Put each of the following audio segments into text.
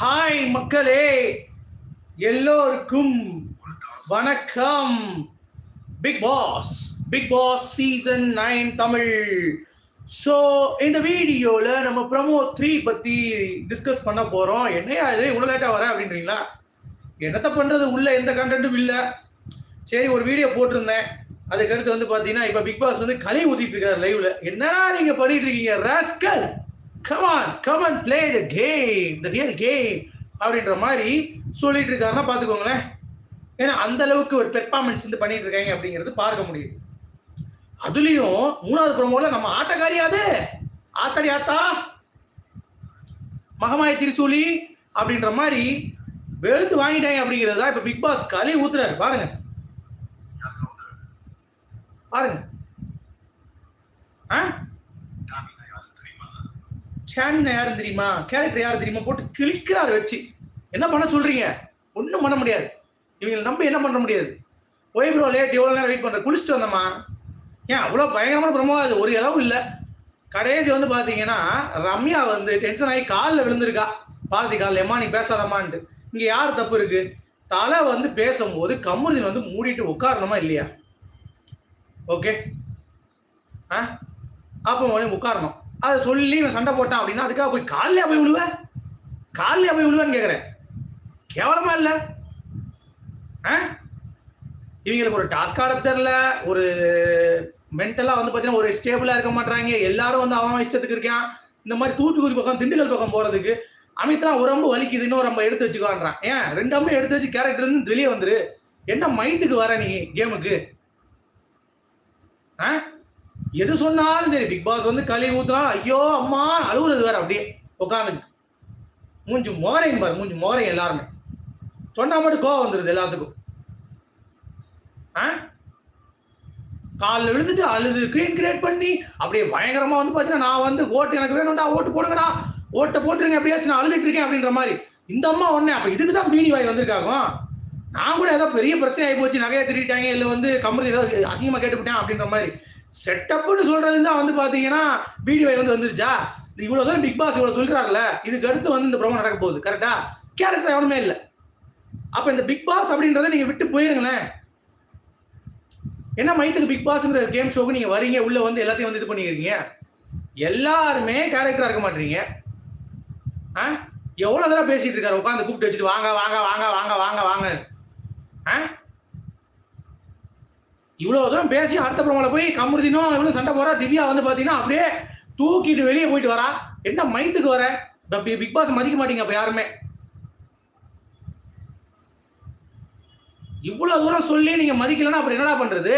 Hi மக்களே எல்லோருக்கும் வணக்கம். Bigg Boss Bigg Boss season nine Tamil. So இந்த வீடியோவில் நம்ம ப்ரமோ த்ரீ பற்றி டிஸ்கஸ் பண்ண போகிறோம் என்னையா இது? இவ்வளோ லேட்டாக வர அப்படின்றீங்களா? என்னத்தை பண்ணுறது உள்ளே எந்த கண்டென்ட்டும் இல்லை. சரி ஒரு வீடியோ போட்டிருந்தேன். அதுக்கடுத்து வந்து பார்த்தீங்கன்னா இப்போ பிக் பாஸ் வந்து களி ஊற்றிட்டு இருக்காரு லைவ்ல என்னடா நீங்கள் பண்ணிட்டு இருக்கீங்க? Rascal come on come on play the game the real game அப்படின்ற மாதிரி சொல்லிட்டு இருக்காருன்னா பார்த்துக்கோங்களேன். ஏன்னா அந்த அளவுக்கு ஒரு பெர்ஃபார்மன்ஸ் வந்து பண்ணிட்டு இருக்காங்க அப்படிங்கிறது பார்க்க முடியுது. அதுலேயும் மூணாவது ப்ரோமோல நம்ம ஆட்டக்காரியாது ஆத்தாடி ஆத்தா? மகமாய திரிசூலி அப்படின்ற மாதிரி வெளுத்து வாங்கிட்டாங்க அப்படிங்கிறது தான் இப்போ பிக் பாஸ் களி ஊத்துறாரு. பாருங்க. பாருங்க. ஆ? சேன் யாரும் தெரியுமா? கேரக்டர் யாரும் தெரியுமா? போட்டு கிழிக்கிறார் வச்சு. என்ன பண்ண சொல்றீங்க? ஒன்றும் பண்ண முடியாது. இவங்களை நம்ம என்ன பண்ண முடியாது? ஒய் ப்ரோ லேட் எவ்வளோ நேரம் வெயிட் பண்ணுற குளிச்சுட்டு வந்தோமா ஏன் அவ்வளோ பயங்கரமான பிரமோ அது ஒரு இளவும் இல்லை. கடைசி வந்து பார்த்தீங்கன்னா ரம்யா வந்து டென்ஷன் ஆகி காலில் விழுந்திருக்கா. பாரதி காலில் எம்மா நீ பேசாதம்மான்ட்டு. இங்கே யார் தப்பு இருக்கு? தலை வந்து பேசும்போது கமுருதின் வந்து மூடிட்டு உட்காரணுமா இல்லையா? ஓகே ஆ? அப்போ உடனே உட்காரணும். அதை சொல்லி இவன் சண்டை போட்டான் அப்படின்னா அதுக்காக போய் காலையில போய் விழுவேன் காலையில போய் விழுவேன்னு கேட்குறேன் கேவலமா இல்லை? ஆ? இவங்களுக்கு ஒரு டாஸ்க் ஆட தெரில ஒரு மென்டலாக வந்து பார்த்தீங்கன்னா ஒரு ஸ்டேபிளாக இருக்க மாட்டாங்க எல்லாரும் வந்து அவன் இஷ்டத்துக்கு இருக்கான். இந்த மாதிரி தூத்துக்குடி பக்கம் திண்டுக்கல் பக்கம் போகிறதுக்கு அமித்ரா ஒரு ரொம்ப வலிக்குது. இன்னொரு நம்ம எடுத்து வச்சுக்கலான்றான். ஏன்? ரெண்டு அம்பு எடுத்து வச்சு கேரக்டர் இருந்து வெளியே வந்துரு. என்ன மைத்துக்கு வர நீ கேமுக்கு ஆ? எது சொன்னாலும் சரி பிக் பாஸ் வந்து களி ஊத்துனா ஐயோ அம்மா அழுகுறது வேற அப்படியே உட்காந்து மூஞ்சி மோரையும் பாரு மூஞ்சி மோரையும் எல்லாருமே. சொன்னா மட்டும் கோவம் வந்துருது எல்லாத்துக்கும். ஆ? காலில் விழுந்துட்டு அழுது க்ளீன் கிரியேட் பண்ணி அப்படியே பயங்கரமா வந்து பார்த்தீங்கன்னா நான் வந்து ஓட்டு எனக்கு வேணும்டா ஓட்டு போடுங்கடா ஓட்டை போட்டுருங்க எப்படியாச்சும் நான் அழுதுட்டு இருக்கேன் அப்படின்ற மாதிரி. இந்த அம்மா ஒண்ணே அப்போ இதுக்கு தான் மீனி வாய் வந்திருக்காங்க. நான் கூட ஏதோ பெரிய பிரச்சனை ஆகி போச்சு நகையை திருட்டாங்க இல்லை வந்து கம்பெனி ஏதோ அசிங்கமாக கேட்டுவிட்டேன் அப்படின்ற மாதிரி. செட்டப்னு சொல்றது தான் வந்து பாத்தீங்கன்னா பிடி வந்து வந்துருச்சா? இவ்வளோ தான் பிக் பாஸ் இவ்வளவு சொல்றாங்கல்ல இதுக்கு அடுத்து வந்து இந்த ப்ரோமோ நடக்க போகுது கரெக்டா கேரக்டர் எவனுமே இல்லை. அப்ப இந்த பிக் பாஸ் அப்படின்றத நீங்க விட்டு போயிருங்களேன். என்ன மைத்துக்கு பிக் பாஸ்ங்கிற கேம் ஷோக்கு நீங்க வரீங்க? உள்ள வந்து எல்லாத்தையும் வந்து இது பண்ணிக்கிறீங்க. எல்லாருமே கேரக்டரா இருக்க மாட்டீங்க. ஆ? எவ்வளவு தடவை பேசிட்டு இருக்காரு? உட்காந்து கூப்பிட்டு வச்சுட்டு வாங்க வாங்க வாங்க வாங்க வாங்க வாங்க. ஆ? இவ்வளோ தூரம் பேசி அடுத்த ப்ரோமோல போய் கமுருதினும் இவ்வளோ சண்டை போறா. திவ்யா வந்து பார்த்தீங்கன்னா அப்படியே தூக்கிட்டு வெளியே போயிட்டு வரா. என்ன மைத்துக்கு வர? பிக் பாஸ் மதிக்க மாட்டீங்க அப்ப யாருமே? இவ்வளவு தூரம் சொல்லி நீங்க மதிக்கலன்னா அப்புறம் என்னடா பண்றது?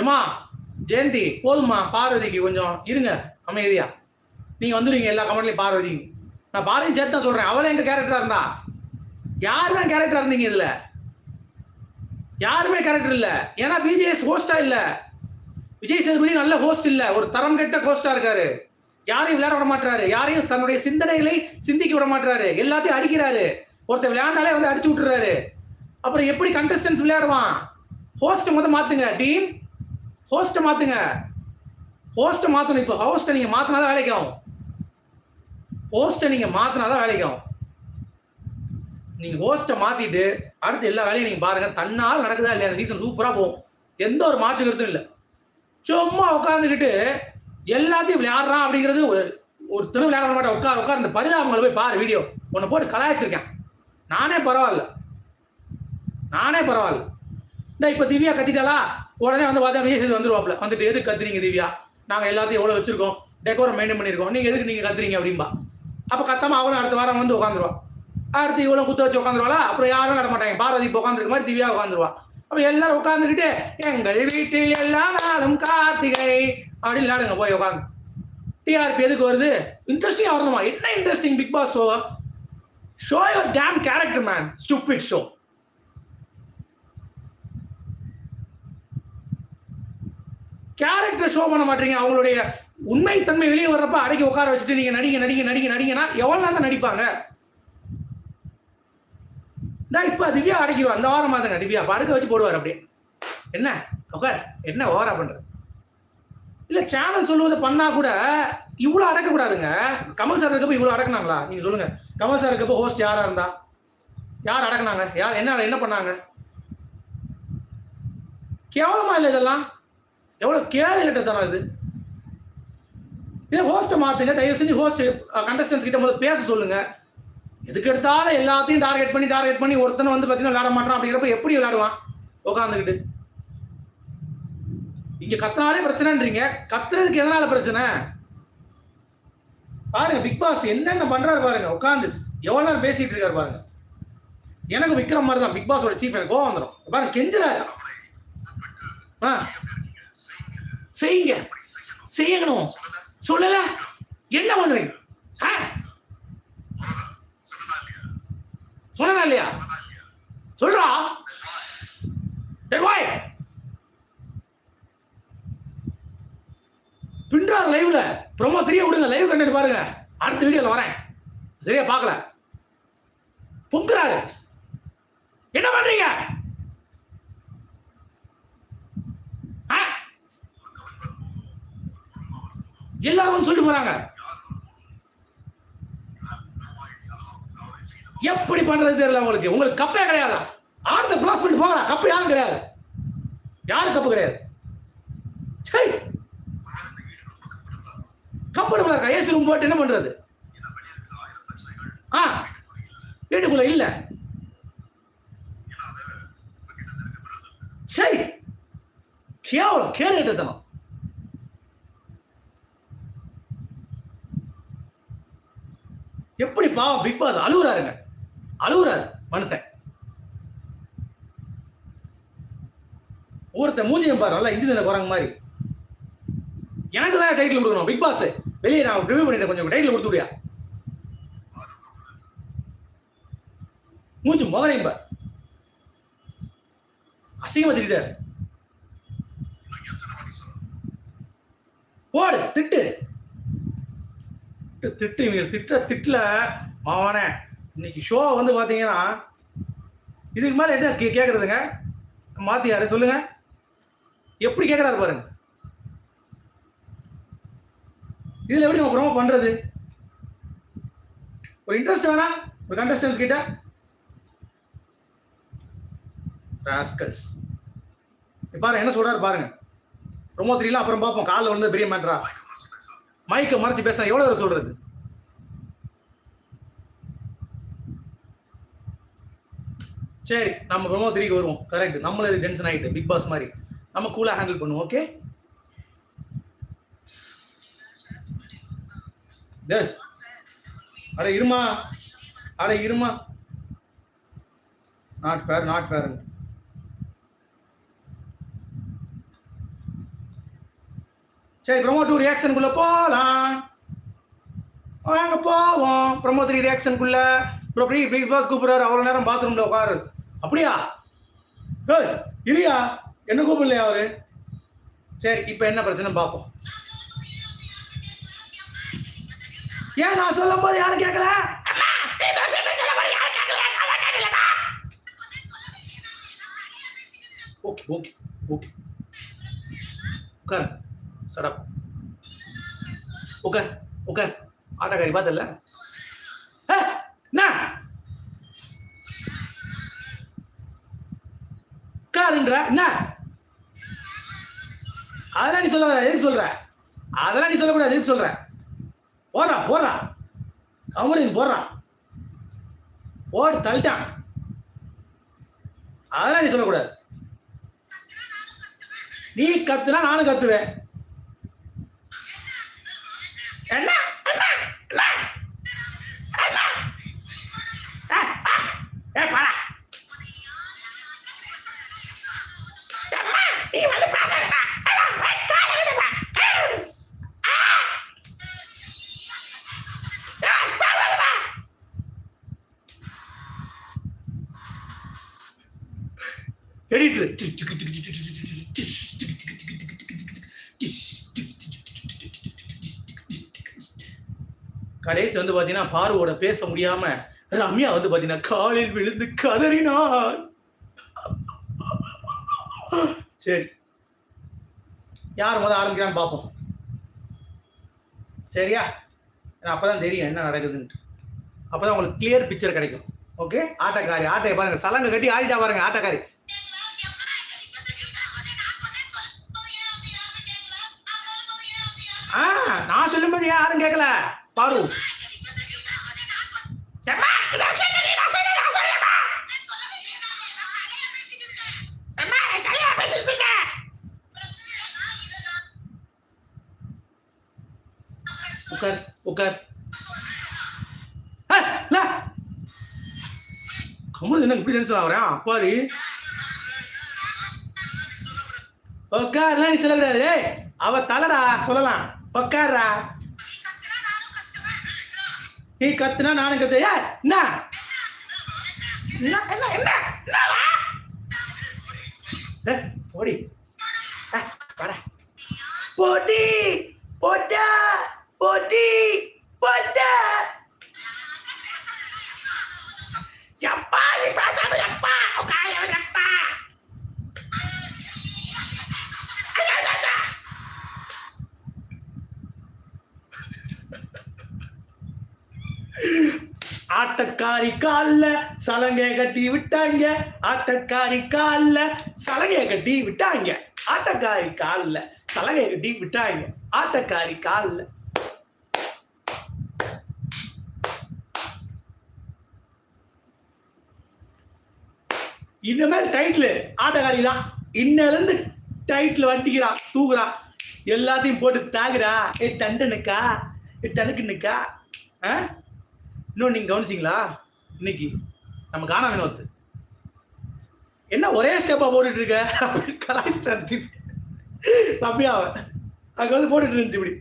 ஏமா ஜெயந்தி போதுமா பார்வதிக்கு கொஞ்சம் இருங்க அமைதியா. நீங்க வந்துடுவீங்க எல்லா கமெண்ட்லயும் பார்வதி. நான் பார்வதி சேர்த்து தான் சொல்றேன். அவளே எங்க கேரக்டரா இருந்தா? யார் தான் கேரக்டர் இருந்தீங்க இதுல? யாருமே கேரக்டர் இல்ல. ஏன்னா விஜய் ஹோஸ்டா இல்ல. விஜய் சேதுபதி நல்ல ஹோஸ்ட் இல்ல. ஒரு தரம் கெட்ட ஹோஸ்டா இருக்காரு. யாரையும் விளையாட விட மாட்டாரு யாரையும் தன்னுடைய சிந்தனைகளை சிந்திக்க விட மாட்டாரு எல்லாத்தையும் அடிக்கிறாரு. ஒருத்தர் விளையாண்டாலே வந்து அடிச்சு விட்டுறாரு. அப்புறம் எப்படி கண்டஸ்டன்ஸ் விளையாடுவான்? ஹோஸ்ட் முதல் மாத்துங்க. டீம் ஹோஸ்ட்டை மாத்துங்க. ஹோஸ்ட்டை மாத்தணும். இப்போ ஹோஸ்ட்டை நீங்க மாத்தினாதான் வேலைக்கு ஆகும். ஹோஸ்ட்டை நீங்க மாத்தினாதான் வேலைக்கு ஆகும். நீங்க ஹோஸ்ட்டை மாத்திட்டு அடுத்து எல்லா வேலையும் நீங்க பாருங்க. தன்னால் நடக்குதா இல்லையா? சீசன் சூப்பரா போகும். எந்த ஒரு மாற்று கருத்தும் இல்லை. சும்மா உட்காந்துக்கிட்டு எல்லாத்தையும் விளையாடுறான் அப்படிங்கிறது ஒரு ஒரு திரு விளையாட மாட்டேன் உட்கார் உட்கார். இந்த பரிதாபங்களை போய் பாரு வீடியோ உன்னை போட்டு கலாய்ச்சிருக்கேன். நானே பரவாயில்ல. நானே பரவாயில்ல. இந்த இப்போ திவ்யா கத்திட்டாலா உடனே வந்து பார்த்தா விஜய் சேது வந்துருவாப்ல வந்துட்டு எதுக்கு கத்துறீங்க திவ்யா? நாங்கள் எல்லாத்தையும் எவ்வளோ வச்சிருக்கோம்? டெக்கோரம் மெயின்டைன் பண்ணியிருக்கோம். நீங்கள் எதுக்கு நீங்கள் கத்துறீங்க? அப்படின்பா அப்போ கத்தாம அவளும் அடுத்த வாரம் வந்து உட்காந்துருவா அடுத்து இவ்வளோ குத்து வச்சு உட்காந்துருவாளா அப்புறம் யாரும் நடமாட்டாங்க பார்வதி இப்போ உட்காந்துருக்க மாதிரி திவ்யா உட்காந்துருவா அப்போ எல்லாரும் உட்காந்துக்கிட்டு எங்கள் வீட்டில் எல்லா நாளும் கார்த்திகை. அப்படின்னு நாடுங்க போய் உட்காந்து டிஆர்பி எதுக்கு வருது? இன்ட்ரெஸ்டிங் வரணுமா? என்ன interesting Bigg Boss show show your damn character man stupid show character show பண்ண மாட்டீங்க. அவங்களுடைய உண்மைத்தன்மை வெளியே வர்றப்ப அடக்கி உட்கார வச்சுட்டு நீங்க நடிங்க நடிங்க நடிங்க நடிங்கன்னா எவ்வளவு நேரம் தான் நடிப்பாங்க? தான் இப்போ திவ்யா அடைக்கிறோம் அந்த வாரம் மாதங்க திவ்யா படுக்க வச்சு போடுவார் அப்படியே. என்ன? உட்கார். என்ன ஓவரா பண்ணுறது இல்லை சேனல் சொல்லுவதை பண்ணால் கூட இவ்வளோ அடக்கக்கூடாதுங்க. கமல் சார் இருக்கப்போ இவ்வளோ அடக்குனாங்களா? நீங்கள் சொல்லுங்கள் கமல் சார் இருக்கப்போ ஹோஸ்ட் யாராக இருந்தா? யார் அடக்குனாங்க? யார் என்ன என்ன பண்ணாங்க? கேவலமா இல்லை இதெல்லாம்? எவ்வளோ கேள்வி கிட்ட தரம் இது? இதே ஹோஸ்ட்டை மாற்றுங்க தயவு செஞ்சு ஹோஸ்ட் கண்டஸ்டன்ஸ் கிட்ட முதல்ல பேச சொல்லுங்கள் எதுக்கு எடுத்தாலும் எல்லாத்தையும் டார்கெட் பண்ணி டார்கெட் பண்ணி ஒருத்தனை வந்து பார்த்தீங்கன்னா விளையாட மாட்டான். அப்படிங்கிறப்ப எப்படி விளையாடுவான்? உட்காந்துக்கிட்டு இங்க கத்துனாலே பிரச்சனைன்றீங்க. கத்துறதுக்கு எதனால பிரச்சனை? பாருங்க பிக் பாஸ் என்னென்ன பண்றாரு பாருங்க. உட்காந்து எவ்வளவு நேரம் பேசிட்டு இருக்காரு பாருங்க. எனக்கு விக்ரம் மாதிரி தான் பிக் பாஸோட சீஃப் எனக்கு கோவம் வந்துடும் பாருங்க கெஞ்சுறாரு. ஆ. செய்யுங்க. செய்யணும். சொல்லல. என்ன பண்ணுவீங்க ஆ? சொன்னா இல்லையா? சொல்றா. டேய் வாய். பின்றார் லைவ்ல ப்ரோமோ தெரிய விடுங்க லைவ் கண்டென்ட் பாருங்க. அடுத்த வீடியோல வரேன். சரியா? பார்க்கல. பொங்குறாரு. என்ன பண்றீங்க? ஆ? எல்லாரும் சொல்லிட்டு போறாங்க. எப்படி பண்றது தெரியல உங்களுக்கு. உங்களுக்கு கப்பே கிடையாது? ஆர்த்த க்ளோஸ் பண்ணிட்டு போகலாம் கப்பு யாரும் கிடையாது. யாரும் கப்பு கிடையாது? சரி கம்ஃபர்டபுளா இருக்கா? ஏசி ரூம் போட்டு என்ன பண்றது? ஆ. வீட்டுக்குள்ள இல்ல. சரி கேவலம். கேடு கட்டத்தனம். எப்படி பாவம் பிக் பாஸ் அழுகுறாருங்க. அழுகுறாரு மனுஷன். ஒருத்தன் மூஞ்சியம் பாரு நல்லா இஞ்சி தானே குரங்கு மாதிரி. எனக்கு தான் டைட்டில் கொடுக்கணும் பிக் பாஸ் வெளியே நான் ரிவ்யூ பண்ணிட்டேன் கொஞ்சம் டைட்டில் கொடுத்து விடியா? மூஞ்சி முதலையும் பார். அசிங்கமா திட்டாரு போடு திட்டு. திட்டு, திட்டு இவங்க திட்ட திட்டுல மாவானே. இன்னைக்கு ஷோ வந்து பார்த்தீங்கன்னா இதுக்கு மேலே என்ன கே- கேக்குறதுங்க? மாத்தியாரு சொல்லுங்க. எப்படி கேட்குறாரு பாருங்க. இதில் எப்படி நம்ம ப்ரோமோ பண்ணுறது ஒரு இன்ட்ரெஸ்ட் வேணா ஒரு கண்டஸ்டன்ஸ் கிட்ட. ராஸ்கல்ஸ் பாருங்க என்ன சொல்றாரு பாருங்க. ரொம்ப தெரியல அப்புறம் பார்ப்போம். காலில் வந்து பெரிய மேட்ரா மைக்கை மறைச்சு பேசுனா எவ்வளோ சொல்கிறது சொல்றது? சரி நம்ம ப்ரோமோ த்ரீக்கு வருவோம். கரெக்ட் நம்மள இது டென்ஷன் ஆகிட்டு பிக் பாஸ் மாதிரி. நம்ம கூலாக ஹேண்டில் பண்ணுவோம் ஓகே அட இருமா அட இருமா. நாட் ஃபேர் நாட் ஃபேர் சரி ப்ரமோ டூ ரியாக்ஷனுக்குள்ள போகலாம் வாங்க போவோம். ப்ரோமோ த்ரீ ரியாக்ஷனுக்குள்ள ப்ரோ பிக் பாஸ் கூப்பிடுறாரு. அவ்வளோ நேரம் பாத்ரூம்ல உட்காரு. அப்படியா? ஏய் இல்லையா என்ன கூப்பிடலையா அவரு? சரி இப்போ என்ன பிரச்சனை பார்ப்போம் ஏன் நான் சொல்லும் போது யாரும் கேட்கல ஓகே ஓகே ஓகே. உட்கார். சடப் உட்கார் உட்கார். ஆட்டக்காரி பார்த்தல என்ன பண்ற என்ன அதெல்லாம் நீ சொல்ல எதுக்கு சொல்ற அதெல்லாம் நீ சொல்லக்கூடாது எதுக்கு சொல்ற போடுறான் போடுறான் கமலிங் போடுறான் ஓடு தள்ளிட்டான் அதெல்லாம் நீ சொல்லக்கூடாது நீ கத்துனா நானும் கத்துவேன் என்ன என்ன? என்ன? நீ வந்து பேசாதடா. கடைசி வந்து பாத்தீங்கன்னா பார்வோட பேச முடியாம ரம்யா வந்து பாத்தீங்கன்னா காலில் விழுந்து கதறினார் சரி. யார் முதல் ஆரம்பிக்கிறான்னு பார்ப்போம். சரியா? ஏன்னா அப்பதான் தெரியும் என்ன நடக்குதுன்ட்டு. அப்பதான் உங்களுக்கு கிளியர் பிக்சர் கிடைக்கும். ஓகே ஆட்டக்காரி ஆட்டையை பாருங்க. சலங்கை கட்டி ஆடிட்டா பாருங்க ஆட்டக்காரி. ஆ நான் சொல்லும்போது யாரும் கேட்கல. பாரு ஏம்மா, இந்த விஷயத்தை நீ நான் சொல்லு, நான் சொல்லுமா? அம்மா, என் தலையா பேசிட்டு இருக்க. உட்கார் உட்கார் ஏய், இல்ல. கமல் என்ன இப்படி டென்ஷன் ஆகிறேன் அப்பாடி. உட்கார்லாம் நீ சொல்லக்கூடாது. ஏய், அவ தலைடா சொல்லலாம். உட்கார்றா நீ கத்துனா நானும் கத்து. ஏய், என்ன? என்ன என்ன என்ன? போடி. போடி போட்டா போட்டி. ஆட்டக்காரி கால்ல சலங்கை கட்டி விட்டாங்க. ஆட்டக்காரி கால்ல சலங்கை கட்டி விட்டாங்க. ஆட்டக்காரி கால்ல சலங்கை கட்டி விட்டாங்க. ஆட்டக்காரி கால்ல. இனிமேல் டைட்டில் ஆட்டக்காரி தான். இன்னிலிருந்து டைட்டில் வட்டிக்கிறா தூக்குறா. எல்லாத்தையும் போட்டு தாகுறா ஏ தண்டனுக்கா? ஏ தனுக்குன்னுக்கா ஆ? இன்னும் நீங்கள் கவனிச்சிங்களா? இன்னைக்கு நம்ம காணா வினோத். என்ன ஒரே ஸ்டெப்பா போட்டுட்டு இருக்க? அப்படின்னு கலாய்ச்சிட்டார் திருப்பி. ரம்யாவை அங்கே வந்து போட்டுட்டு இருந்துச்சு இப்படி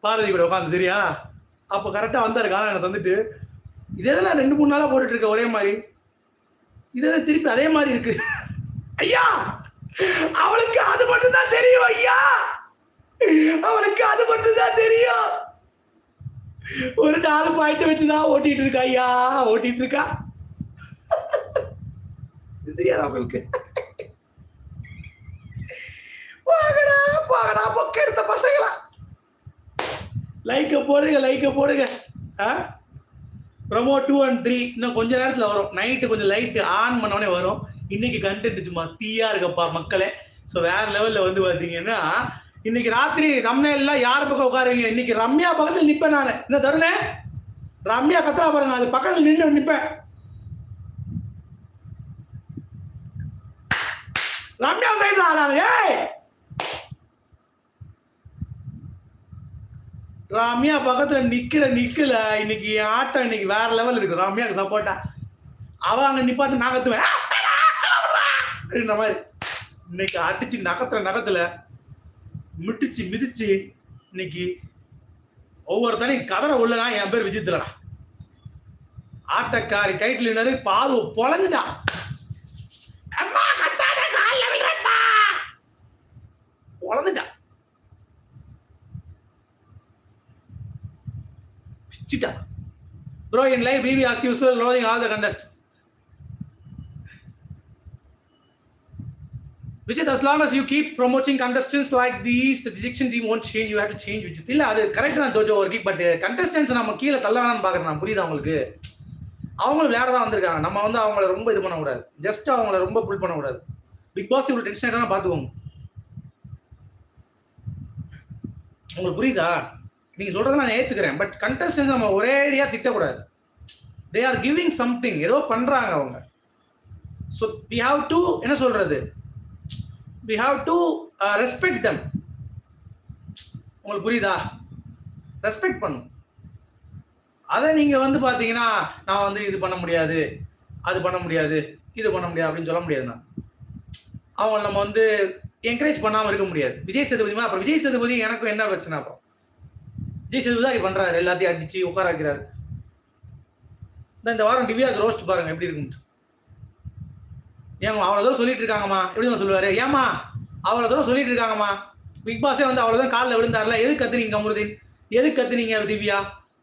பாரதி கூட உட்காந்து சரியா? அப்போ கரெக்டாக வந்தார் காணா தந்துட்டு. இதெல்லாம் ரெண்டு மூணு நாளாக போட்டுட்டு இருக்க ஒரே மாதிரி. இதெல்லாம் திருப்பி அதே மாதிரி இருக்கு. ஐயா! அவளுக்கு அது மட்டும் தான் தெரியும் ஐயா! அவளுக்கு அது மட்டும் தான் தெரியும். ஒரு நாலு பாயிண்ட் வச்சுதான் ஓட்டிட்டு இருக்கா ஐயா? ஓட்டிட்டு இருக்கா? தெரியாது அவங்களுக்கு போகடா போகடா பொக்க எடுத்த பசங்களா? லைக்க போடுங்க லைக்க போடுங்க. ஆ? ப்ரமோ டூ அண்ட் த்ரீ இன்னும் கொஞ்ச நேரத்தில் வரும். நைட்டு கொஞ்சம் லைட்டு ஆன் பண்ணோடனே வரும். இன்னைக்கு கண்டென்ட் சும்மா தீயா இருக்கப்பா மக்களே. ஸோ வேற லெவலில் வந்து பார்த்தீங்கன்னா இன்னைக்கு ராத்திரி ரம்யா எல்லாம் யார் பக்கம் உட்காருவீங்க? இன்னைக்கு ரம்யா பக்கத்தில் நிற்பேன் நான். இந்த தருணே? ரம்யா கத்துறா பாருங்க அது பக்கத்தில் நின்று நிற்பேன் ரம்யா சைடுல நான் ஏய்! ரம்யா பக்கத்துல நிக்கிற நிக்கல. இன்னைக்கு ஆட்டம் இன்னைக்கு வேற லெவல் இருக்கு. ரம்யாக்கு சப்போர்ட்டா அவ அங்க நிப்பாட்டு நான் கத்துவேன். அப்படின்ற மாதிரி. இன்னைக்கு அடிச்சு நகத்துல நகத்துல மிட்டிச்சு மிதிச்சு இன்னைக்கு ஒவ்வொருத்தனையும் கதற உள்ளனா என் பேர் விஜித்லடா ஆட்டக்காரி டைட்டில் வினரு பாரு பொழந்துட்டான் அம்மா கட்டாத கால்ல விடுறப்பா bro in life BB as usual loading all the contest Vijith as long as you keep promoting contestants like these the dejection team won't change you have to change Vijith இல்லை அது correct தான் ஜோஜோ ஒரு but contestants நம்ம கீழே தள்ள வேணாம்னு பார்க்குறேன் நான். புரியுதா உங்களுக்கு? அவங்களும் விளையாட தான் வந்திருக்காங்க. நம்ம வந்து அவங்கள ரொம்ப இது பண்ணக்கூடாது. ஜஸ்ட் அவங்கள ரொம்ப புல் பண்ணக்கூடாது. பிக் பாஸ் இவ்வளோ டென்ஷன் ஆகிட்டா பார்த்துக்கோங்க. உங்களுக்கு புரியுதா? நீங்கள் சொல்கிறத நான் ஏற்றுக்கிறேன் பட் கண்டஸ்டன்ஸ் நம்ம ஒரேடியா திட்டக்கூடாது. தே ஆர் கிவிங் சம்திங் ஏதோ பண்ணுறாங்க அவங்க. ஸோ வி ஹாவ் டு என்ன சொல்கிறது we have to respect them உங்களுக்கு புரியுதா? ரெஸ்பெக்ட் பண்ணும். அதை நீங்கள் வந்து பார்த்தீங்கன்னா நான் வந்து இது பண்ண முடியாது அது பண்ண முடியாது இது பண்ண முடியாது அப்படின்னு சொல்ல முடியாது அவங்க நம்ம வந்து என்கரேஜ் பண்ணாமல் இருக்க முடியாது. விஜய் சேதுபதி அப்புறம் விஜய் சேதுபதி எனக்கும் என்ன பிரச்சனை அப்புறம் விஜய் சேதுபதி தான் பண்ணுறாரு எல்லாத்தையும் அடிச்சு உட்கார வைக்கிறாரு. இந்த- வாரம் டிவியாக ரோஸ்ட் பாருங்க எப்படி இருக்குன்ட்டு. ஏமா அவ்வளோ தூரம் சொல்லிட்டு இருக்காங்கம்மா. எப்படி தான் சொல்லுவார்? ஏமா அவ்வளோ தூரம் சொல்லிட்டு இருக்காங்கம்மா. பிக் பாஸே வந்து அவ்வளோ தான் காலில் விழுந்தார்ல எது கத்துனீங்க கமுருதீன் எது கத்துனீங்க திவ்யா?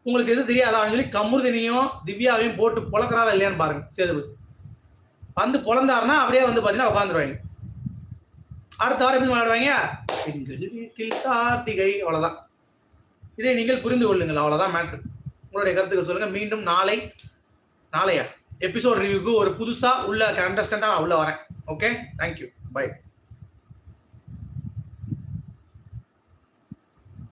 உங்களுக்கு எது தெரியாதா? அப்படின்னு சொல்லி கமுருதினையும் திவ்யாவையும் போட்டு பொழக்கிறாரா இல்லையான்னு பாருங்க. சேதுபதி வந்து பொழந்தாருன்னா அப்படியே வந்து பார்த்தீங்கன்னா உட்காந்துருவாங்க அடுத்த வாரம் எப்படி விளையாடுவாங்க? எங்கள் வீட்டில் கார்த்திகை அவ்வளோதான் இதை நீங்கள் புரிந்து கொள்ளுங்கள். அவ்வளோதான் மேட்ரு உங்களுடைய கருத்துக்கள் சொல்லுங்கள் மீண்டும் நாளை நாளையா? எபிசோட் ரிவ்யூக்கு ஒரு புதுசாக உள்ள கண்டஸ்டண்டா நான் உள்ளே வரேன். Okay thank you bye